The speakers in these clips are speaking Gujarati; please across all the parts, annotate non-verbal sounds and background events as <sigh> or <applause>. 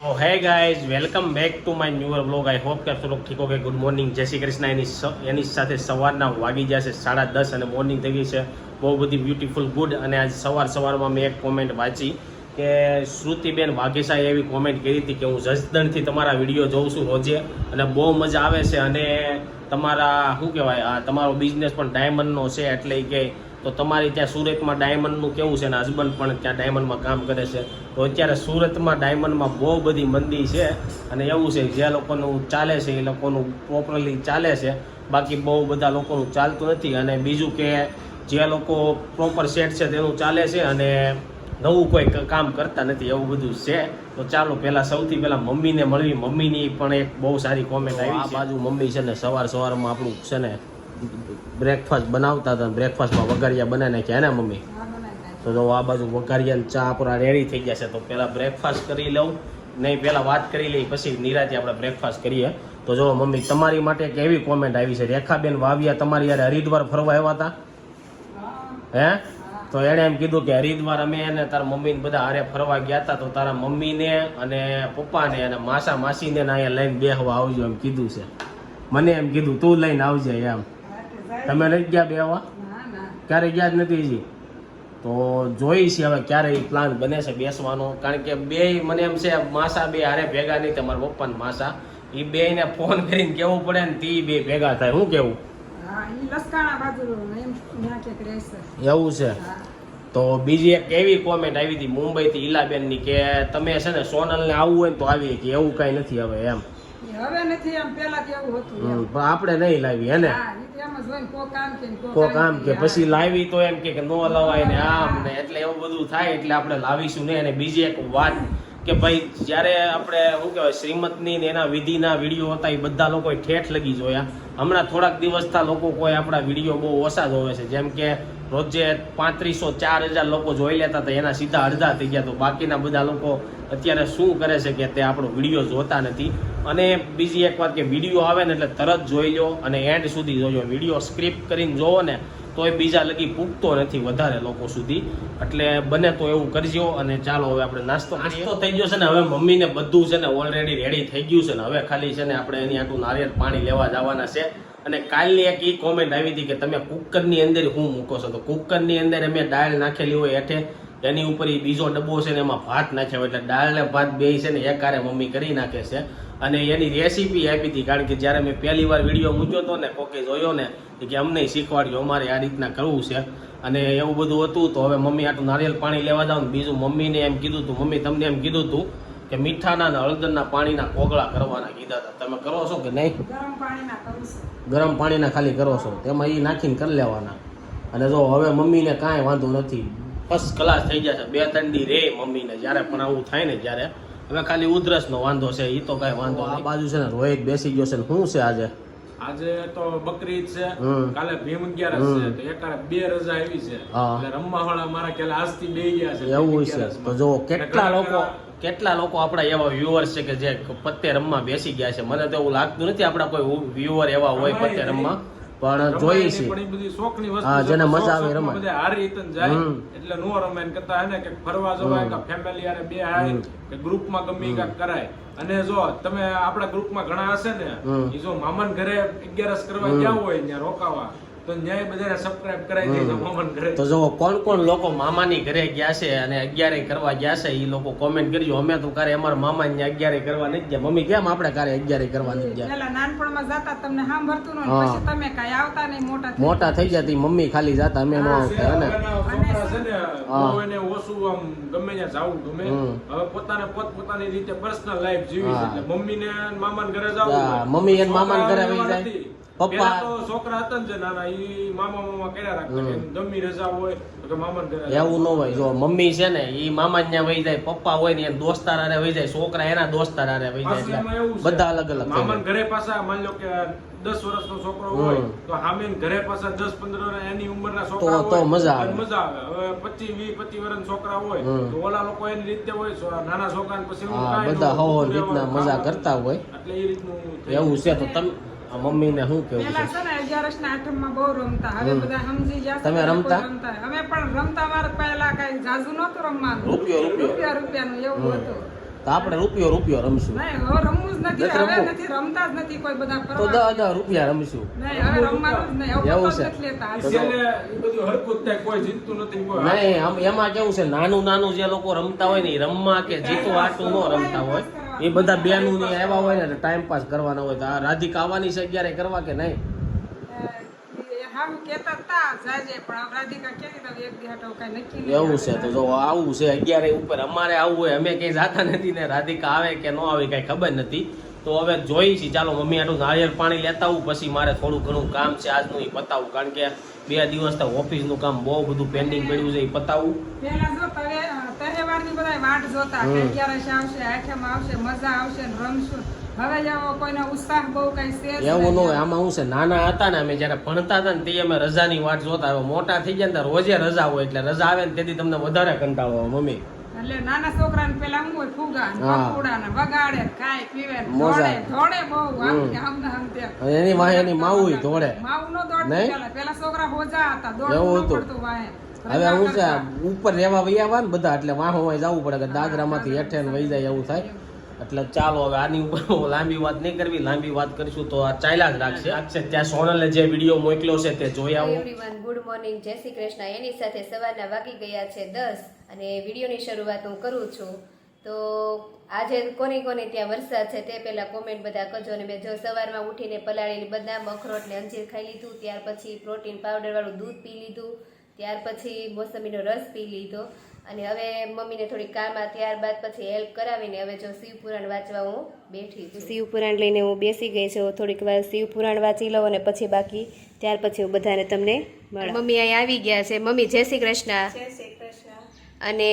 Hey guys welcome back to my newer blog I hope કે આપ ઠીકો કે ગુડ મોર્નિંગ જય શ્રી કૃષ્ણ. એની એની સાથે સવારના વાગી જશે સાડા દસ અને મોર્નિંગ થઈ ગઈ છે. બહુ બધી બ્યુટીફુલ ગુડ અને આજ સવાર સવારમાં મેં એક કોમેન્ટ વાંચી કે શ્રુતિબેન વાઘેશાએ એવી કોમેન્ટ કરી હતી કે હું જસદણથી તમારા વીડિયો જોઉં છું રોજે અને બહુ મજા આવે છે અને તમારા, શું કહેવાય તમારો બિઝનેસ પણ ડાયમંડનો છે એટલે કે તો તમારી ત્યાં સુરતમાં ડાયમંડનું કેવું છે અને હસબન્ડ પણ ત્યાં ડાયમંડમાં કામ કરે છે? તો અત્યારે સુરતમાં ડાયમંડમાં બહુ બધી મંદી છે અને એવું છે જે લોકોનું ચાલે છે એ લોકોનું પ્રોપરલી ચાલે છે. બાકી બહુ બધા લોકોનું ચાલતું નથી અને બીજું કે જે લોકો પ્રોપર સેટ છે તેનું ચાલે છે અને નવું કોઈ કામ કરતા નથી એવું બધું છે. તો ચાલો પહેલા સૌથી પહેલા મમ્મીને મળવી. મમ્મીની પણ એક બહુ સારી કોમેન્ટ આવી આ બાજુ મમ્મી છે ને સવાર સવારમાં આપણું છે ને બ્રેકફાસ્ટ બનાવતા હતા બ્રેકફાસ્ટમાં વઘારિયા બનાવી નાખ્યા ને મમ્મી. તો જો આ બાજુ વઘારિયા ચા આપણા રેડી થઈ ગયા છે. તો પહેલાં બ્રેકફાસ્ટ કરી લઉં નહીં પહેલાં વાત કરી લઈ પછી નિરાતે આપણે બ્રેકફાસ્ટ કરીએ. તો જો મમ્મી તમારી માટે એક એવી કોમેન્ટ આવી છે. રેખાબેન વાવિયા તમારી યારે હરિદ્વાર ફરવા આવ્યા હતા? હે. તો એણે એમ કીધું કે હરિદ્વાર અમે અને તારા મમ્મીને બધા હારે ફરવા ગયા હતા. તો તારા મમ્મીને અને પપ્પાને અને માસા માસીને અહીંયા લઈને બેહવા આવજો એમ કીધું છે. મને એમ કીધું તું લઈને આવજે એમ. તમે લઈ ગયા બે આવા ક્યારે ગયા જ નથી હજી? તો જોઈ છે હવે ક્યારે એ પ્લાન બને છે બેસવાનો. કારણ કે બે મને એમ છે માસા બે હારે ભેગા નહીં તમારા પપ્પાને માસા. એ બે ને ફોન કરીને કેવું પડે ને તે બે ભેગા થાય. શું કેવું. એવું છે? તો બીજી એક એવી કોમેન્ટ આવી હતી મુંબઈથી ઈલાબેનની કે તમે છે ને સોનલને આવવું હોય ને તો આવી કે એવું કાંઈ નથી હવે એમ. હવે નથી એમ પેલા કેવું હતું પણ આપણે નહીં લાવી હે ને? હા, ઈ તો એમ જ હોય ને કોક આમ કે ને આમ આમ. પછી લાવી તો એમ કે કે નો લવાય ને આમ ને એટલે એવું બધું થાય એટલે આપણે લાવીશું નહીં અને બીજી એક વાત કે ભાઈ જ્યારે આપણે શું કહેવાય શ્રીમતની ને એના વિધિના વીડિયો હતા એ બધા લોકોએ ઠેઠ લગી જોયા. હમણાં થોડાક દિવસથી લોકો કોઈ આપણા વીડિયો બહુ ઓછા જોવે છે. જેમ કે રોજે પાંત્રીસો ચાર હજાર લોકો જોઈ લેતા હતા એના સીધા અડધા થઈ ગયા. તો બાકીના બધા લોકો અત્યારે શું કરે છે કે તે આપણો વીડિયો જોતા નથી. અને બીજી એક વાત કે વીડિયો આવે ને એટલે તરત જોઈ લો અને એન્ડ સુધી જોજો. વીડિયો સ્ક્રિપ્ટ કરીને જોવો ને તોય બીજા લગી પૂગતો નથી વધારે લોકો સુધી. એટલે બને તો એવું કરજો અને ચાલો હવે આપણે નાસ્તો નાસ્તો થઈ ગયો છે ને હવે મમ્મીને બધું છે ને ઓલરેડી રેડી થઈ ગયું છે ને હવે ખાલી છે ને આપણે એની આટલું નારિયેળ પાણી લેવા જવાના છે. અને કાલની એક ઈ કોમેન્ટ આવી હતી કે તમે કુકરની અંદર હું મૂકો છો? તો કુકરની અંદર અમે દાળ નાખેલી હોય હેઠે એની ઉપર એ બીજો ડબ્બો છે ને એમાં ભાત નાખ્યા હોય એટલે દાળ ને ભાત બે છે ને એકારે મમ્મી કરી નાખે છે. અને એની રેસીપી આપી હતી કારણ કે જ્યારે મેં પહેલી વાર વીડિયો મૂક્યો હતો ને કોકે જોયો ને કે અમને શીખવાડ્યું અમારે આ રીતના કરવું છે. અને એવું બધું હતું તો હવે મમ્મી આટલું નારિયેલ પાણી લેવા જાઉં ને બીજું મમ્મીને એમ કીધું હતું મમ્મી તમને એમ કીધું હતું કે મીઠાના અને હળદરના પાણીના કોગળા કરવાના કીધા હતા તમે કરો છો કે નહીં. ગરમ પાણીના ખાલી કરો છો. તેમાં એ નાખીને કરી લેવાના. અને જો હવે મમ્મીને કાંઈ વાંધો નથી ફર્સ્ટ ક્લાસ થઈ જશે બે ત્રણ દી રે મમ્મીને જ્યારે પણ આવું થાય ને જ્યારે હવે ખાલી ઉધરસનો વાંધો છે એ તો કાંઈ વાંધો આ બાજુ છે ને રોહિત બેસી ગયો છે ને શું છે આજે? આજે તો બકરી છે. કાલે ભીમ અગિયારસ છે તો એકારે બે રજા આવી છે. એટલે રમવા વાળા મારા ખ્યાલ આજથી બે ગયા છે એવું છે. તો જો કેટલા લોકો કેટલા લોકો આપણા એવા વ્યુઅર્સ છે કે જે પત્તે રમવા બેસી ગયા છે. મને તો એવું લાગતું નથી આપણા કોઈ વ્યુઅર એવા હોય પત્તે રમવા. પણ જોઈએ છે. હા, જેને મજા આવે રમાય. હારી રીતે જાય. એટલે નો રમાય કરતા હે ને કે ફરવા જવાય. કે ફેમિલી હારે બે હાય કે ગ્રુપમાં ગમે ગમી કાંઈક કરાય. અને જો તમે આપણા ગ્રુપમાં ઘણા હશે ને એ ઈ જો મામન ઘરે અગિયારસ કરવા ગયા હોય ત્યાં રોકાવા તો ન્યાય બધાને સબસ્ક્રાઇબ કરાવી દેજો હમ. મામાન તો જો કોણ કોણ લોકો મામાની ઘરે ગયા છે અને અગિયારે કરવા ગયા છે એ લોકો કોમેન્ટ કરજો. અમે તો કારે અમારા મામા ને અગિયારે કરવા નથી ગયા. મમ્મી કેમ આપણે કારે અગિયારે કરવા નથી ગયા? પેલા નાનપણમાં જતા તમને સાંભળતું ન હા. પછી તમે કાંઈ આવતા નહીં મોટા મોટા થઈ જતી મમ્મી ખાલી જતા અમે ન આવતા હે ને? છે ને હા. એને ઓછું આમ ગમે ત્યાં જાવું ગમે. હવે પોતાને પોત પોતાની રીતે પર્સનલ લાઈફ જીવી છે. એટલે મમ્મી ને મામા ઘરે જાવું મમ્મી એને મામા ઘરે આવી જાય. પપ્પા- તો છોકરા હતા ને નાના ઈ મામા મામા કર્યા રાખતા ગમી રજા હોય તો મામા ઘરે એવું ન હોય જો મમ્મી છે ને એ મામા ત્યાં વહી જાય પપ્પા હોય ને એ દોસ્તાર હારે વહી જાય છોકરા એના દોસ્તાર હારે વહી જાય. બધા અલગ અલગ મામા ઘરે પાછા માની લો કે દસ વર્ષનો છોકરો હોય તો સામે ઘરે પાછા દસ પંદર વર્ષ એની ઉંમરના છોકરા તો મજા આવે. મજા આવે. હવે પચીસ વીસ પચીસ વર્ષ છોકરા હોય તો ઓલા લોકો એની રીતે હોય નાના છોકરા પછી ન બધા હો રીતના મજા કરતા હોય. એટલે એ રીતનું એવું છે તો તમે મમ્મીને શું કેવું પેલા છે? છે ને અગિયારસ ના આઠમમાં બહુ રમતા. હવે બધા સમજી ગયા તમે રમતા? અમે પણ રમતા વાર પહેલા કઈ જાજુ નતું રમવાનું. રૂપિયો રૂપિયો. રૂપિયા રૂપિયાનું એવું હતું. તો આપણે રૂપિયો રૂપિયો રમશું. હવે રમવું જ નથી. નથી હવે નથી રમતા જ નથી કોઈ બધા તો દસ દસ રૂપિયા રમશું. નહીં હવે રમવાનું જ નહીં. એવું છે. નહીં એમાં કેવું છે નાનું નાનું જે લોકો રમતા હોય ને એ રમવા કે જીતવા આટલું ન રમતા હોય. એ બધા બેનું ને આવ્યા હોય ને ટાઈમ પાસ કરવાના હોય તો આ રાધિકા આવવાની છે અગિયારે કરવા કે નહીં? એવું છે તો જો આવું છે અગિયારે ઉપર અમારે આવું હોય અમે કઈ જાતા નથી ને રાધિકા આવે કે ન આવે કઈ ખબર નથી. તો હવે જોઈ છીએ ચાલો મમ્મી આટલું નાળિયેર પાણી લેતા આવું પછી મારે થોડું ઘણું કામ છે આજનું એ પતાવું. કારણ કે બે દિવસ તો ઓફિસનું કામ બહુ બધું પેન્ડિંગ પડ્યું છે એ પતાવું. પેલા જો બધા વાટ જોતા. કે ક્યારે આવશે આઠમ આવશે મજા આવશે ને રમશું હવે જાવ કોઈનો ઉત્સાહ બહુ કઈ છે એવું ન હોય આમાં હું છે નાના હતા ને અમે જ્યારે ભણતા હતા ને તે અમે રજાની વાટ જોતા હવે મોટા થઈ ગયા ને રોજે રજા હોય એટલે રજા આવે ને તેથી તમને વધારે કંટાળો આવે મમ્મી. એટલે નાના છોકરાને પેલા હું હોય ફુગા. પકોડા ને વગાડે ખાય પીવે. દોડે દોડે બહુ આમ આમ આમ તેમ. એની વાહે એની માવું દોડે. માવું નો દોડતું પેલા છોકરા હોજા હતા ન પડતું વાહે. હવે હું છે ઉપર રહેવા વહી આવવા ને બધા એટલે વાહો વાય જવું પડે કે દાદરામાંથી હેઠે વહી જાય એવું થાય. એટલે ચાલો હવે આની ઉપર લાંબી વાત નહીં કરવી લાંબી વાત કરીશું તો આ ચાલ્યા જ રાખશે. રાખશે. ત્યાં સોનલે જે વીડિયો મોકલ્યો છે તે જોઈ આવો. ગુડ મોર્નિંગ જય શ્રી કૃષ્ણ. એની સાથે સવારના વાગી ગયા છે દસ અને વિડીયોની શરૂઆત હું કરું છું. તો આજે કોની કોની ત્યાં વરસાદ છે તે પહેલા કોમેન્ટ બધા કરજો અને મેં જો સવારમાં ઉઠીને પલાળેલી બદામ અખરોટ ને અંજીર ખાઈ લીધું ત્યાર પછી પ્રોટીન પાવડર વાળું દૂધ પી લીધું. ત્યાર પછી મોસંબીનો રસ પી લીધો અને હવે મમ્મીને થોડી કામમાં ત્યારબાદ પછી હેલ્પ કરાવીને હવે જો શિવપુરાણ વાંચવા હું બેઠી છું. શિવપુરાણ લઈને હું બેસી ગઈ છું. થોડીક વાર શિવપુરાણ વાંચી લઉં અને પછી બાકી ત્યાર પછી હું બધાને તમને મળું મમ્મી અહીં આવી ગયા છે. મમ્મી જય શ્રી કૃષ્ણ. અને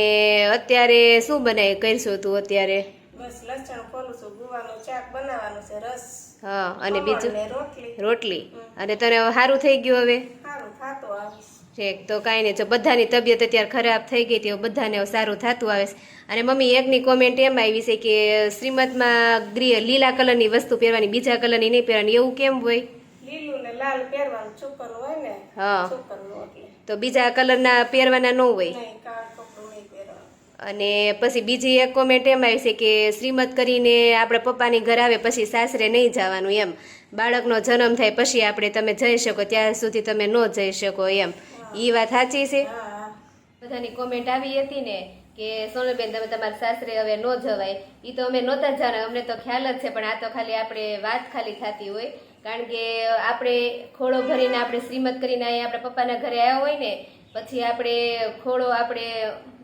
અત્યારે શું બનાવી કરશું તું અત્યારે? બસ લસણ ખોલું છું ગુવાનું શાક બનાવવાનું છે રસ હા અને બીજું? રોટલી. રોટલી. અને તને સારું થઈ ગયું હવે? ઠીક તો કાંઈ નહીં. જો બધાની તબિયત અત્યારે ખરાબ થઈ ગઈ હતી બધાને સારું થતું આવે છે. અને મમ્મી એકની કોમેન્ટ એમ આવી છે કે શ્રીમદમાં ગ્રી લીલા કલરની વસ્તુ પહેરવાની બીજા કલરની નહીં પહેરવાની. એવું કેમ હોય? લીલું ને લાલ પહેરવાનું છુપર હોય ને હા. તો બીજા કલરના પહેરવાના ન હોય? અને પછી બીજી એક કોમેન્ટ એમ આવી છે કે શ્રીમદ કરીને આપણે પપ્પાની ઘર આવે પછી સાસરે નહીં જવાનું એમ. બાળકનો જન્મ થાય પછી આપણે તમે જઈ શકો ત્યાં સુધી તમે ન જઈ શકો એમ. એ વાત સાચી છે. બધાની કોમેન્ટ આવી હતી ને કે, સોનલબેન, તમે તમારા સાસરે હવે ન જવાય. એ તો અમે નહોતા જાણે અમને તો ખ્યાલ જ છે, પણ આ તો ખાલી આપણે વાત ખાલી થતી હોય. કારણ કે આપણે ખોળો ભરીને આપણે શ્રીમત કરીને અહીંયા આપણે પપ્પાના ઘરે આવ્યા હોય ને, પછી આપણે ખોળો આપણે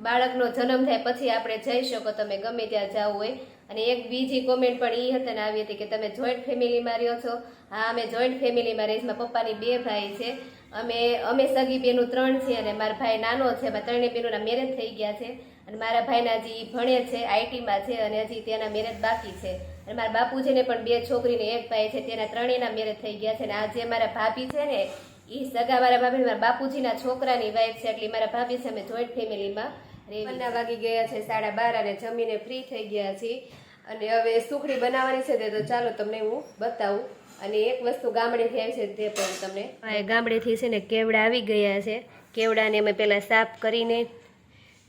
બાળકનો જન્મ થાય પછી આપણે જઈ શકો તમે, ગમે ત્યાં જવું હોય. અને એક બીજી કોમેન્ટ પણ એ હતી ને આવી હતી કે, તમે જોઈન્ટ ફેમિલીમાં રહ્યો છો. હા, અમે જોઈન્ટ ફેમિલીમાં રહીશ. પપ્પાની બે ભાઈ છે. અમે અમે સગી બેનું ત્રણ છીએ અને મારા ભાઈ નાનો છે. મારા ત્રણેય બેનોના મેરેજ થઈ ગયા છે. અને મારા ભાઈના હજી ભણે છે, આઈટીમાં છે અને હજી તેના મેરેજ બાકી છે. અને મારા બાપુજીને પણ બે છોકરીને એક ભાઈ છે, તેના ત્રણેયના મેરેજ થઈ ગયા છે. અને આ જે મારા ભાભી છે ને એ સગા મારા ભાભી મારા બાપુજીના છોકરાની વાઈફ છે. એટલે મારા ભાભી છે, અમે જોઈન્ટ ફેમિલીમાં રેવના વાગી ગયા છે, સાડા બાર અને જમીને ફ્રી થઈ ગયા છીએ. અને હવે સુખડી બનાવવાની છે તે તો ચાલો તમને હું બતાવું. અને એક વસ્તુ ગામડેથી આવી છે તે પણ તમને ગામડેથી છે ને કેવડા આવી ગયા છે. કેવડાને અમે પહેલાં સાફ કરીને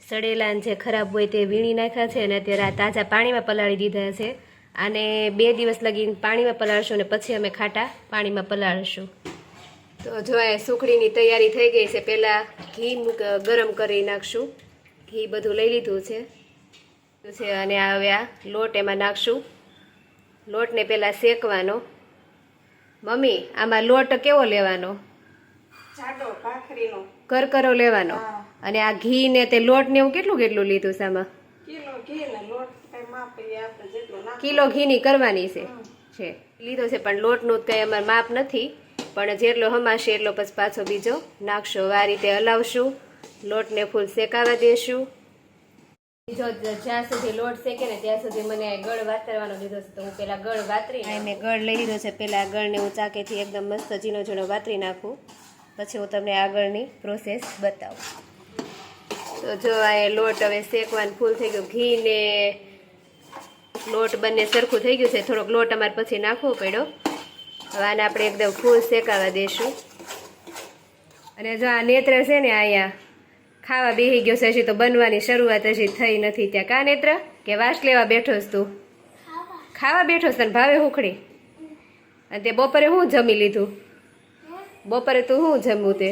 સડેલા જે ખરાબ હોય તે વીણી નાખ્યા છે અને અત્યારે આ તાજા પાણીમાં પલાળી દીધા છે. અને બે દિવસ લગીને પાણીમાં પલાળશું અને પછી અમે ખાટા પાણીમાં પલાળશું. તો જો એ સુખડીની તૈયારી થઈ ગઈ છે પહેલાં ઘી ગરમ કરી નાખશું. ઘી બધું લઈ લીધું છે. છે અને હવે આ લોટ એમાં નાખશું. લોટને પહેલાં શેકવાનો. મમ્મી આમાં લોટ કેવો લેવાનો? જાડો ભાખરીનો. કરકરો લેવાનો. અને આ ઘી ને તે લોટ ને એવું કેટલું કેટલું લીધું છે કિલો ઘી ને લોટ કઈ આપણે જેટલું કિલો ઘીની કરવાની છે. છે. લીધો છે પણ લોટનું કંઈ અમારે માપ નથી. પણ જેટલો હમાશે એટલો પછી પાછો બીજો નાખશો. આ રીતે હલાવશું. લોટને ફૂલ શેકાવા દેશું. જ- જ્યાં સુધી લોટ શેકે ને ત્યાં સુધી મને ગળ વાતરવાનો લીધો છે. તો હું પેલા ગળ વાતરી મેં ગળ લઈ લીધો છે. પેલા ગળને હું ચાકેથી એકદમ મસ્ત ઝીણો ઝીણો વાતરી નાખું. પછી હું તમને આગળની પ્રોસેસ બતાવું. તો જો આ લોટ હવે શેકવાનું ફૂલ થઈ ગયું. ઘી ને લોટ બંને સરખું થઈ ગયું છે. થોડોક લોટ અમારે પછી નાખવો પડ્યો. હવે આને આપણે એકદમ ફૂલ શેકાવા દઈશું અને જો આ નેત્ર છે ને અહીંયા ખાવા બેહી ગયો છે, હજી તો બનવાની શરૂઆત હજી થઈ નથી ત્યાં. કા નેત્ર? કે વાસ લેવા બેઠો તું? ખાવા બેઠો તને ભાવે હુખડી? અને તે બપોરે શું જમી લીધું? બપોરે તું શું જમવું તે?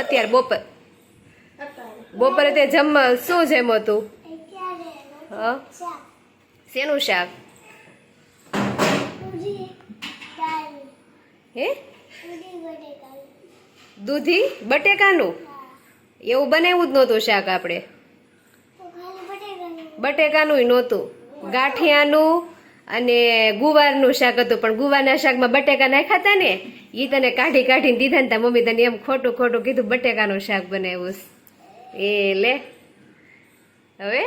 અત્યારે બપોર બપોરે તે જમ શું જમો તું? શેનું શાક? હે? દૂધી બટેકાનું? એવું બનાવ્યું જ નહોતું શાક આપણે. બટેકાનું નહોતું. ગાંઠિયાનું અને ગુવારનું શાક હતું. પણ ગુવારના શાકમાં બટેકા નાખ્યા હતા ને એ તને કાઢી કાઢીને દીધા ને મમ્મી તને એમ ખોટું ખોટું કીધું બટેકાનું શાક બનાવ્યું એ લે હવે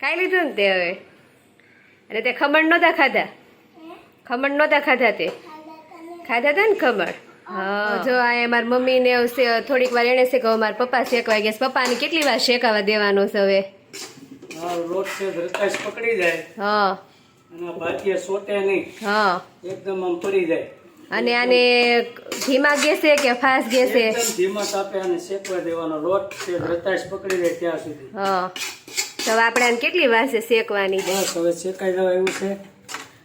ખાઈ લીધું ને તે હવે. અને તે ખમણ નહોતા ખાધા? ખમણ નહોતા ખાધા તે? ખાધા હતા ને ખમણ? જો આ મારી મમ્મીને શે- થોડીક વાર એણે શેકવા મારા પપ્પા શેકવા ગયા છે. પપ્પાને કેટલી વાર શેકાવા દેવાનો છે હવે? પકડી જાય. હા. અને સોટે નહીં. હા. એકદમ આમ પડી જાય. અને આને ધીમા ગેસે કે ફાસ્ટ ગેસે? ધીમા તાપે અને શેકવા દેવાનો. લોટ છે રતાશ પકડી જાય ત્યાં સુધી. હા. તો આપણે આને કેટલી વાર છે શેકવાની? બસ હવે શેકાઈ જવા એવું છે.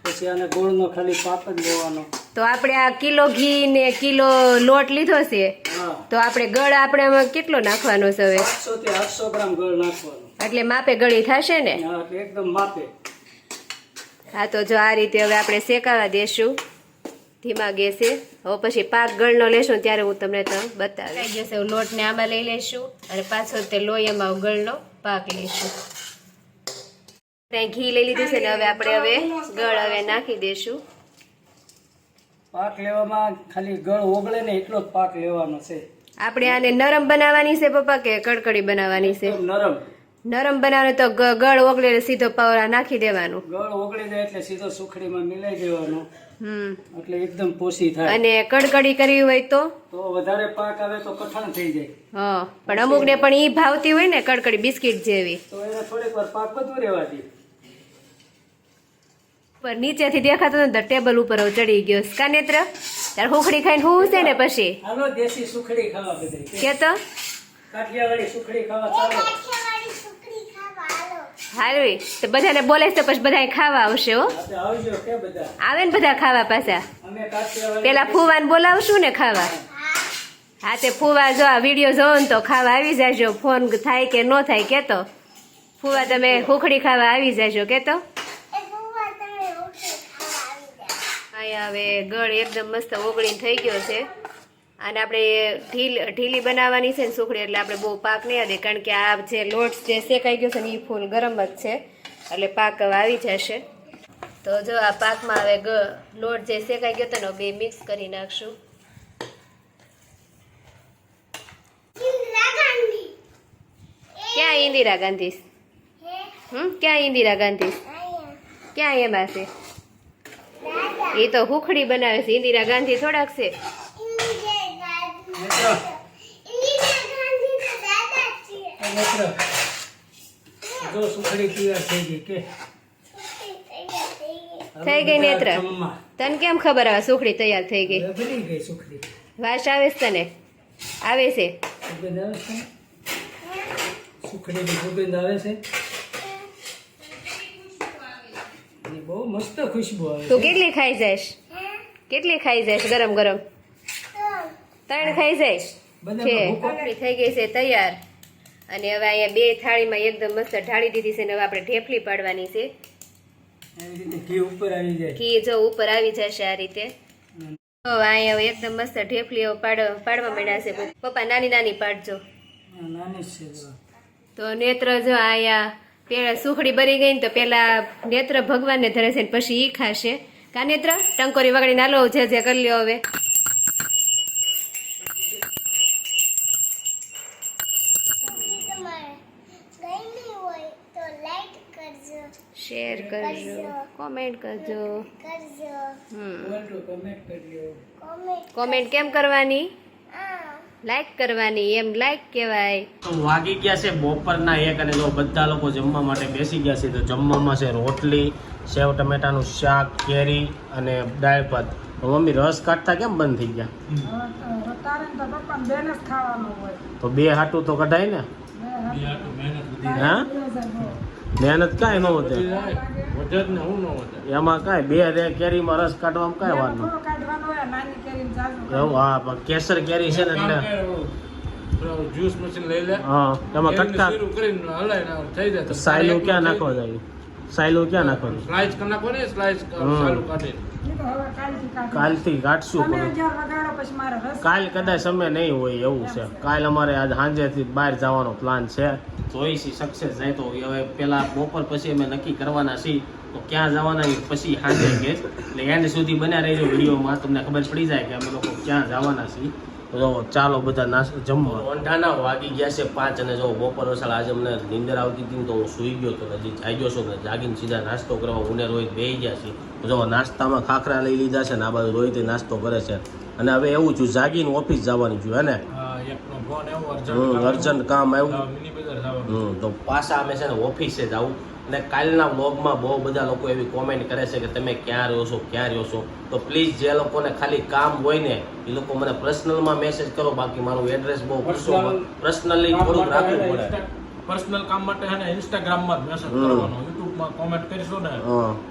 પછી આને ગોળનો ખાલી જ લેવાનો. તો આપણે આ કિલો ઘી ને કિલો લોટ લીધો છે તો આપણે ગળ આપણે કેટલો નાખવાનો છે હવે? સાતસો થી આઠસો ગ્રામ ગોળ નાખવાનો. એટલે માપે ગળી થશે ને? હા એકદમ માપે. હા તો જો આ રીતે હવે આપણે શેકાવા દેશું. ધીમા ગેસે. હવે પછી પાક ગળનો લેશું ત્યારે હું તમને તો બતાવીશ. હું લોટને આમાં લઈ લઈશું અને પાછો તે લોહીમાં ગળનો પાક લઈશું. ત્યાં ઘી લઈ લીધું છે ને હવે આપણે હવે ગળ હવે નાખી દઈશું પાક લેવામાં ખાલી ગળ ઓગળે ને એટલો જ પાક લેવાનો છે. આપણે આને નરમ બનાવવાની છે પપ્પા કે કડકડી બનાવવાની છે? નરમ. નરમ બનાવવાનું તો ગળ ઓગળે સીધો પાવડા નાખી દેવાનું. ગળ ઓગળી જાય એટલે સીધો સુખડીમાં મિલાઈ દેવાનું. હમ. એટલે એકદમ પોસી થાય. અને કડકડી કરવી હોય તો? તો વધારે પાક આવે તો કઠણ થઈ જાય. હા પણ અમુકને પણ ઈ ભાવતી હોય ને કડકડી બિસ્કિટ જેવી. તો એને થોડીક વાર પાક વધુ રહેવા દે. પર નીચેથી દેખાતો ને તો ટેબલ ઉપર ચડી ગયો. કાનેત્ર ત્યારે તાર હુખડી ખાઈને હું છે ને પછી? હાલો દેશી સુખડી ખાવા કે તો? કાઠિયાવાડી સુખડી ખાવા હાલવી તો બધાને બોલે છે તો પછી બધા ખાવા આવશે હો. આપણે આવજો કે બધા? આવે ને બધા ખાવા પાછા? પેલા ફુવાને બોલાવશું ને ખાવા? હા. તે ફુવા જો આ વીડિયો જોવો ને તો ખાવા આવી જાજો. ફોન થાય કે ન થાય કે તો? ફુવા તમે હુખડી ખાવા આવી જાજો કે તો અહીંયા હવે ગળ એકદમ મસ્ત ઓગળીને થઈ ગયો છે. અને આપણે ઢીલ ઢીલી બનાવવાની છે ને સુખડી એટલે આપણે બહુ પાક નહીં આવે કારણ કે આ જે લોટ જે શેકાઈ ગયો છે ને એ ફૂલ ગરમ જ છે. એટલે પાક હવે આવી જશે. તો જો આ પાકમાં હવે લોટ જે શેકાઈ ગયો હતો ને બે મિક્સ કરી નાખશું. ક્યાં ઇન્દિરા ગાંધી? હમ ક્યાં ઇન્દિરા ગાંધી? ક્યાં એમાં છે? એ તો હુખડી બનાવે છે. ઇન્દિરા ગાંધી થોડાક છે. થઈ ગઈ નેત્ર તને કેમ ખબર આવે સુખડી તૈયાર થઈ ગઈ? વાસ આવે છે તને? આવે છે? સુખડી આવે છે સુખડીની સુગંધ આવે છે અને બહુ મસ્ત ખુશબુ આવે તું કેટલી ખાઈ જઈશ? કેટલી ખાઈ જઈશ ગરમ ગરમ? ત્રણ ખાઈ જઈશ. છે. આપણી થઈ ગઈ છે તૈયાર. અને હવે અહીંયા બે થાળીમાં એકદમ મસ્ત ઢાળી દીધી છે ને હવે આપણે ઢેફલી પાડવાની છે. ઘી ઉપર આવી જાય. ઘી જો ઉપર આવી જશે આ રીતે. તો અહીંયા હવે એકદમ મસ્ત ઢેફલીઓ પાડ પાડવા માંડ્યા છે. પપ્પા નાની નાની પાડજો નાની છે તો નેત્ર જો અહીંયા પેલા સુખડી બરી ગઈ ને તો પેલા નેત્ર ભગવાનને ધરે છે ને પછી ઈ ખાશે. કા નેત્ર? ટંકોરી વગડી નાલો જે જે કરી લ્યો હવે. શેર કરજો કોમેન્ટ કરજો. કરજો. હમ. કોમેન્ટ કેમ કરવાની? લાઈક કરવાની એમ લાઈક કહેવાય. તો વાગી ગયા છે બપોરના એક અને જો બધા લોકો જમવા માટે બેસી ગયા છે તો જમવામાં છે રોટલી સેવ ટમેટાનું શાક કેરી અને દાળ ભાત. મમ્મી રસ કાઢતા કેમ બંધ થઈ ગયા? તો તારે ને તો પપ્પાને બેને જ ખાવાનું હોય તો બે હાટું તો કઢાય ને હા. મહેનત કાંઈ ન વધે. એમાં કાંઈ બે રે કેરીમાં રસ કાઢવામાં કાંઈ વાર નહીં. એવું હા પણ કેસર કેરી છે ને એટલે. જ્યુસ મશીન લઈ લે. હા એમાં કટકા શીરું કરીને હલાય ને થઈ જાય સાયલું ક્યાં નાખવા જાય? સાયલું ક્યાં નાખવાનું? સ્લાઇસ નાખો ને સ્લાઇસ કાઢી કાલથી કાઢી. કાઢશું પણ. અગિયાર વગાડો પછી મારે રસ કાલ કદાચ અમે નહીં હોય એવું છે. કાલ અમારે આજ સાંજેથી બહાર જવાનો પ્લાન છે. જોઈશી સક્સેસ જાય તો હવે પેલા બપોર પછી અમે નક્કી કરવાના છીએ તો ક્યાં જવાના એ પછી સાંજે કે એટલે એન્ડ સુધી બન્યા રહેજો વિડીયોમાં. તમને ખબર પડી જાય કે અમે લોકો ક્યાં જવાના છીએ. તો ચાલો બધા નાસ્તો જમવા. અંઠાના વાગી ગયા છે પાંચ અને જો બપોર વસાળ આજે અમને નીંદર આવતી હતી તો હું સૂઈ ગયો તો હજી જાગ્યો છું ને જાગીને સીધા નાસ્તો કરવા ઉને રોહિત બે ગયા છે જો નાસ્તામાં ખાખરા લઈ લીધા છે ને આ બાજુ રોહિત નાસ્તો કરે છે. અને હવે એવું છું જાગીને ઓફિસ જવાનું છું હે ને? હા એકનો ફોન એવું હમ, અર્જન્ટ કામ. આવ્યું. મિની બજાર જવાનું. હમ તો પાછા અમે છે ને ઓફિસે જ આવું અને કાલના વ્લોગમાં બહુ બધા લોકો એવી કોમેન્ટ કરે છે કે તમે ક્યાં રહ્યો છો ક્યાં રહ્યો છો? તો પ્લીઝ જે લોકોને ખાલી કામ હોય ને એ લોકો મને પર્સનલમાં મેસેજ કરો બાકી મારું એડ્રેસ બહુ પૂછો. પર્સનલી થોડુંક રાખવું પડે. પર્સનલ કામ માટે ને ઇન્સ્ટાગ્રામમાં જ મેસેજ કરવાનો. યુટ્યુબમાં કોમેન્ટ કરીશો ને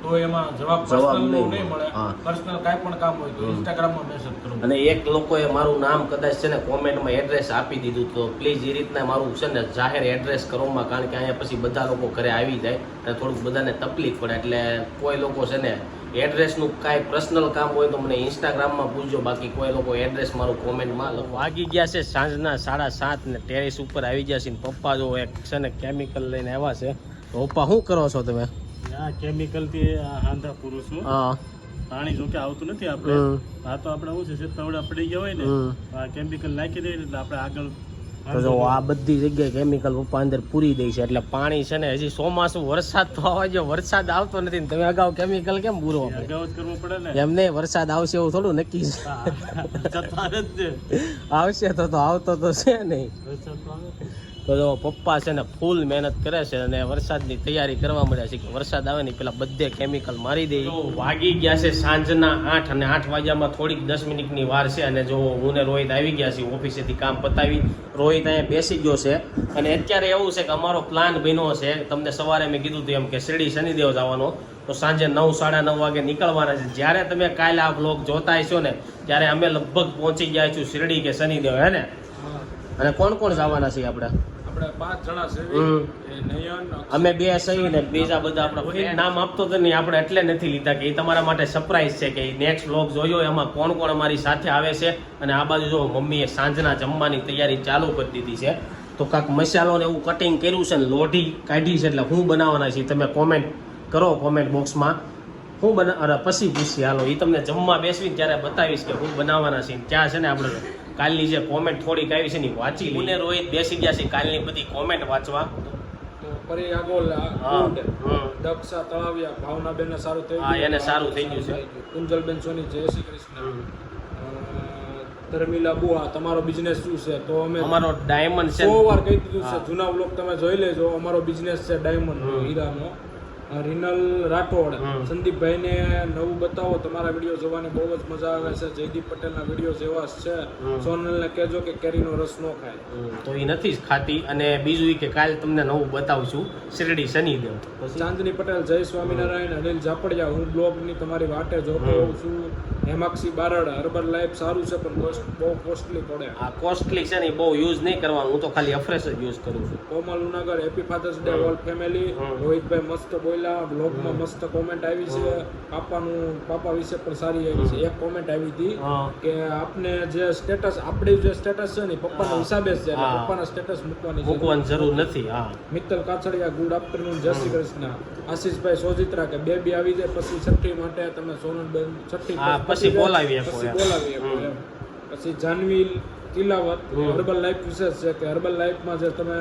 તો એમાં જવાબ જવાબ નહીં મળે. પર્સનલ કાંઈ પણ કામ હોય તો ઇન્સ્ટાગ્રામમાં મેસેજ કરો. અને એક લોકોએ મારું નામ કદાચ છે ને કોમેન્ટમાં એડ્રેસ આપી દીધું તો પ્લીઝ એ રીતના મારું છે ને જાહેર એડ્રેસ કરવામાં કારણ કે અહીંયા પછી બધા લોકો ઘરે આવી જાય અને થોડુંક બધાને તકલીફ પડે. એટલે કોઈ લોકો છે ને એડ્રેસનું કાંઈ પર્સનલ કામ હોય તો મને ઇન્સ્ટાગ્રામમાં પૂછજો બાકી કોઈ લોકો એડ્રેસ મારું કોમેન્ટમાં લખો. વાગી ગયા છે સાંજના સાડા સાત ને ટેરેસ ઉપર આવી ગયા છે ને પપ્પા જો એક છે ને કેમિકલ લઈને આવ્યા છે. પપ્પા શું કરો છો તમે? આ કેમિકલથી આંધા પુરુષ હા. પાણી જોકે આવતું નથી આપણે. આ તો આપણે શું છે તવડા પડી ગયા હોય ને આ કેમિકલ નાખી ને એટલે આપણે આગળ તો જો આ બધી જગ્યાએ કેમિકલ પપ્પા અંદર પૂરી દે છે. એટલે પાણી છે ને હજી ચોમાસું વરસાદ તો આવવા જો વરસાદ આવતો નથી તમે અગાઉ કેમિકલ કેમ પૂરો અગાઉ જ પડે ને. એમ નહીં વરસાદ આવશે એવું થોડું નક્કી છે. <laughs> આવશે તો તો આવતો તો છે નહીં. વરસાદ તો આવે. તો જો પપ્પા છે ને ફૂલ મહેનત કરે છે અને વરસાદની તૈયારી કરવા મળ્યા છે કે વરસાદ આવે ને પેલા બધે કેમિકલ મારી દે. વાગી ગયા છે સાંજના આઠ અને આઠ વાગ્યામાં થોડીક દસ મિનિટની વાર છે અને જો હું ને રોહિત આવી ગયા છે ઓફિસેથી કામ પતાવી. રોહિત અહીંયા બેસી ગયો છે અને અત્યારે એવું છે કે અમારો પ્લાન બન્યો છે. તમને સવારે મેં કીધું હતું એમ કે શિરડી શનિદેવ જવાનો. તો સાંજે નવ સાડા નવ વાગે નીકળવાના છે. જ્યારે તમે કાલે આ બ્લોગ જોતા હશો ને ત્યારે અમે લગભગ પહોંચી ગયા છું શિરડી કે શનિદેવ હે ને? અને કોણ કોણ જવાના છીએ આપણે? આપણે પાંચ જણા છે નયન અમે બે સહી ને બીજા બધા આપણા નામ આપતો તો નહીં આપણે એટલે નથી લીધા કે એ તમારા માટે સરપ્રાઈઝ છે કે નેક્સ્ટ વ્લોગ જોયો એમાં કોણ કોણ અમારી સાથે આવે છે? અને આ બાજુ જો મમ્મીએ સાંજના જમવાની તૈયારી ચાલુ કરી દીધી છે. તો કાંક મસાલો ને એવું કટિંગ કર્યું છે ને લોઢી કાઢી છે એટલે હું બનાવવાના છીએ. તમે કોમેન્ટ કરો કોમેન્ટ બોક્સમાં હું બના પછી પૂછી હાલો એ તમને જમવા બેસવી ત્યારે બતાવીશ કે હું બનાવવાના છીએ. ત્યાં છે ને આપણે? કાલની જે કોમેન્ટ થોડીક આવી છે ને વાંચી લઈને રોહિત બેસી ગયા છે કાલની બધી કોમેન્ટ વાંચવા. પરી આગોલ. દક્ષા તળાવિયા ભાવનાબેનને સારું થયું હા, એને સારું થઈ ગયું છે. કુંજલબેન સોની જય શ્રી કૃષ્ણ. અ, ધર્મિલા બુઆ તમારો બિઝનેસ શું છે? તો અમે અમારો ડાયમંડ છે સો વાર કહી દીધું છે જૂના વ્લોગ તમે જોઈ લેજો. અમારો બિઝનેસ છે ડાયમંડ હીરાનો. રિનલ રાઠોડ. સંદીપભાઈને નવું બતાવો તમારા વીડિયો જોવાની બહુ જ મજા આવે છે. જયદીપ પટેલના વીડિયો જેવા જ છે. સોનલ સોનલને કહેજો કે કેરીનો રસ ન ખાય. તો એ નથી જ ખાતી. અને બીજું કે કાલ તમને નવું બતાવું છું શિરડી શનિદેવ. ચાંદની પટેલ જય સ્વામિનારાયણ અનિલ જાપડિયા હું બ્લોગની તમારી વાટે જોતો હોઉં છું. હેમાક્ષી બારડ હર્બલ લાઈફ સારું છે પણ કોસ્ટ બહુ કોસ્ટલી પડે. આ કોસ્ટલી છે ને બહુ યુઝ નહીં કરવાનું. હું તો ખાલી અફ્રેશ જ યુઝ કરું છું. Komal Unagar happy father's day all family રોહિતભાઈ મસ્ત બોલ્યા બ્લોગમાં મસ્ત કોમેન્ટ આવી છે. પાપાનું પાપા વિશે પણ સારી આવી છે. એક કોમેન્ટ આવી હતી કે આપને જે સ્ટેટસ આપણે જે સ્ટેટસ છે ને પપ્પાના હિસાબે છે. પપ્પાના સ્ટેટસ મૂકવાની જરૂર મૂકવાની જરૂર નથી હા. મિત્તલ કાછડિયા ગુડ આફ્ટરનૂન જય શ્રી કૃષ્ણ. આશીષભાઈ સોજિત્રા કે બેબી આવી જાય પછી છઠ્ઠી માટે તમે સોનલબેન છઠ્ઠી પછી બોલાવી શકો પછી બોલાવી શકો હમ. એમ. પછી જાનવી હમ. હર્બલ લાઈફ વિશેષ છે કે હર્બલ લાઈફમાં જે તમે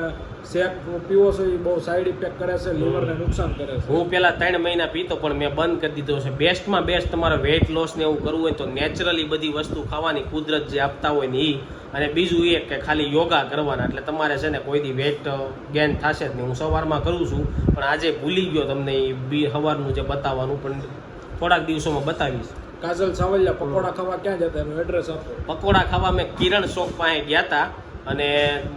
શેક પીવો છો એ બહુ સાઈડ ઇફેક્ટ કરે છે લીવરને નુકસાન કરે છે. હું પહેલાં ત્રણ મહિના પીતો પણ મેં બંધ કરી દીધો છે. બેસ્ટમાં બેસ્ટ તમારે વેઇટ લોસ ને એવું કરવું હોય તો નેચરલી બધી વસ્તુ ખાવાની કુદરત જે આપતા હોય ને એ અને બીજું એ કે ખાલી યોગા કરવાના. એટલે તમારે છે ને કોઈ દી વેટ ગેન થશે જ નહીં. હું સવારમાં કરું છું પણ આજે ભૂલી ગયો તમને એ બી સવારનું જે બતાવવાનું પણ થોડાક દિવસોમાં બતાવીશ. કાજલ સાવલિયા પકોડા ખાવા ક્યાં જતા? એનું એડ્રેસ આપો. પકોડા ખાવા મેં કિરણ શોખ પાસે ગયા હતા અને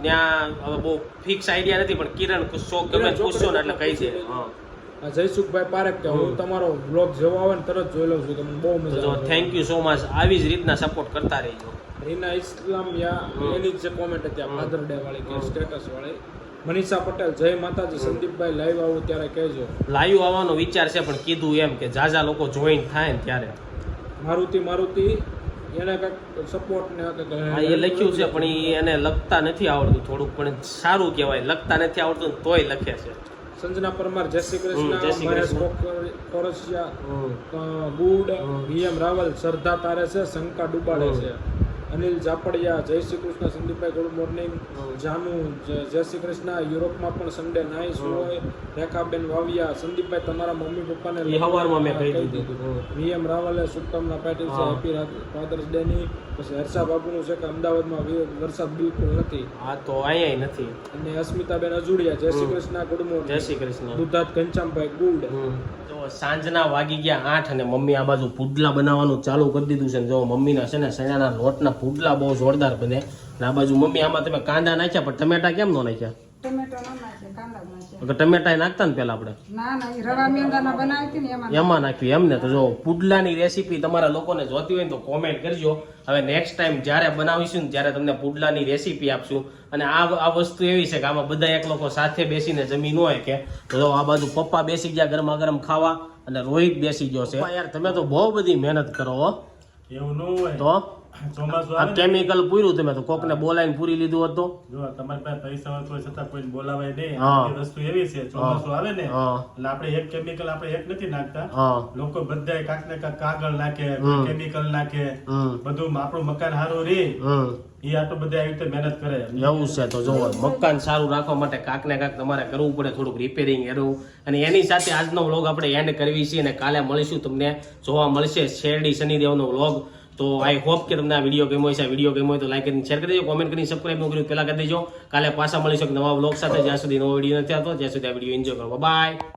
ત્યાં હવે બહુ ફિક્સ આઈડિયા નથી પણ કિરણ શોખ ગમે પૂછશો ને એટલે કહી છે હા. જયસુખભાઈ પારેખ કે હું તમારો બ્લોગ જેવો આવે ને તરત જોઈ લઉં છું તમને બહુ મજા થેન્ક યુ સો મચ આવી જ રીતના સપોર્ટ કરતા રહીજો. રીના ઇસ્લામ યા એની જે કોમેન્ટ હતી ફાધર ડે વાળી કે સ્ટેટસ વાળી. મનીષા પટેલ જય માતાજી. સંદીપભાઈ લાઈવ આવું ત્યારે કહેજો. લાઈવ આવવાનો વિચાર છે પણ કીધું એમ કે જાજા લોકો જોઈન થાય ને ત્યારે. મારુતિ મારુતિ એને કંઈક સપોર્ટ ને એ લખ્યું છે પણ એને લખતા નથી આવડતું થોડુંક પણ સારું કહેવાય લખતા નથી આવડતું તોય લખે છે સંજના પરમાર જય શ્રી કૃષ્ણ જય Shri Krishna. કોરસિયા. Good V M Raval Shraddha તારે છે શંકા ડુબાડે છે અનિલ જાપડિયા જય શ્રી કૃષ્ણ સંદીપભાઈ ગુડ મોર્નિંગ. જાનુ જય શ્રી કૃષ્ણ. યુરોપમાં પણ સન્ડે નાઈસ હોય. રેખાબેન વાવિયા સંદીપભાઈ તમારા મમ્મી પપ્પાને હવારમાં મેં કહી કહી દીધું. વીએમ રાવલે શુભકામના પાટીલ છે. હેપી ફાધર્સ ડે ની. પછી હર્ષા બાબુનું છે કે અમદાવાદમાં વરસાદ બિલકુલ નથી. હા તો અહીંયા નથી. અને અસ્મિતાબેન અજુડિયા જય શ્રી કૃષ્ણ ગુડ જય શ્રી કૃષ્ણ. દુધાત ઘનશ્યામભાઈ ગુડ. સાંજના વાગી ગયા આઠ અને મમ્મી આ બાજુ પુડલા બનાવવાનું ચાલુ કરી દીધું છે જો મમ્મીના છે ને સણાના લોટના પુડલા બહુ જોરદાર બને. અને આ બાજુ મમ્મી આમાં તમે કાંદા નાખ્યા પણ ટમેટા કેમ ન નાખ્યા? ટમેટો નાખતા ને પેલા આપણે? ના ના એ રવા મેંદાના બનાવી હતી ને એમાં એમાં નાખ્યું એમ ને? તો જો પુડલાની રેસીપી તમારા લોકોને જોતી હોય ને તો કોમેન્ટ કરજો. હવે નેક્સ્ટ ટાઈમ જ્યારે બનાવીશું ને ત્યારે તમને પુડલાની રેસીપી આપશું. અને આ આ વસ્તુ એવી છે કે આમાં બધા એક લોકો સાથે બેસીને જમીન હોય કે તો જો આ બાજુ પપ્પા બેસી ગયા ગરમા ગરમ ખાવા અને રોહિત બેસી ગયો છે. યાર તમે તો બહુ બધી મહેનત કરો એવું ન હોય. તો? કેમિકલ પૂર્યું તમે તો. કોકને બોલાવીને પૂરી લીધું હતું. જો તમારી પાસે પૈસા હોય છતાં કોઈ બોલાવાય નહીં. વસ્તુ એવી છે. ચોમાસું આવે ને એટલે આપણે એક કેમિકલ આપણે એક નથી નાખતા. લોકો બધા કાંક ને કાંક કાગળ નાખે કેમિકલ નાખે. બધું આપણું મકાન સારું રે. એ આટલું બધા આવી રીતે મહેનત કરે. એવું છે તો જોવો મકાન સારું રાખવા માટે કાંક ને કાંક તમારે કરવું પડે થોડુંક રિપેરિંગ કરવું. અને એની સાથે આજનો વ્લોગ આપણે એન્ડ કરવી છે અને કાલે મળીશું તમને જોવા મળશે શેરડી શનિદેવનો વ્લોગ તો આઈ હોપ કે તમને આ વીડિયો ગમ્યો હશે. આ વીડિયો ગમ્યો હોય તો લાઈક કરીને શેર કરી દેજો. કોમેન્ટ કરીને સબસ્ક્રાઈબ ન કર્યું પહેલા કરી દેજો. કાલે પાછા મળીશું એક નવા બ્લોગ સાથે. જ્યાં સુધી નવો વીડિયો નથી આવતો, ત્યાં સુધી આ વીડિયો એન્જોય કરો. બાય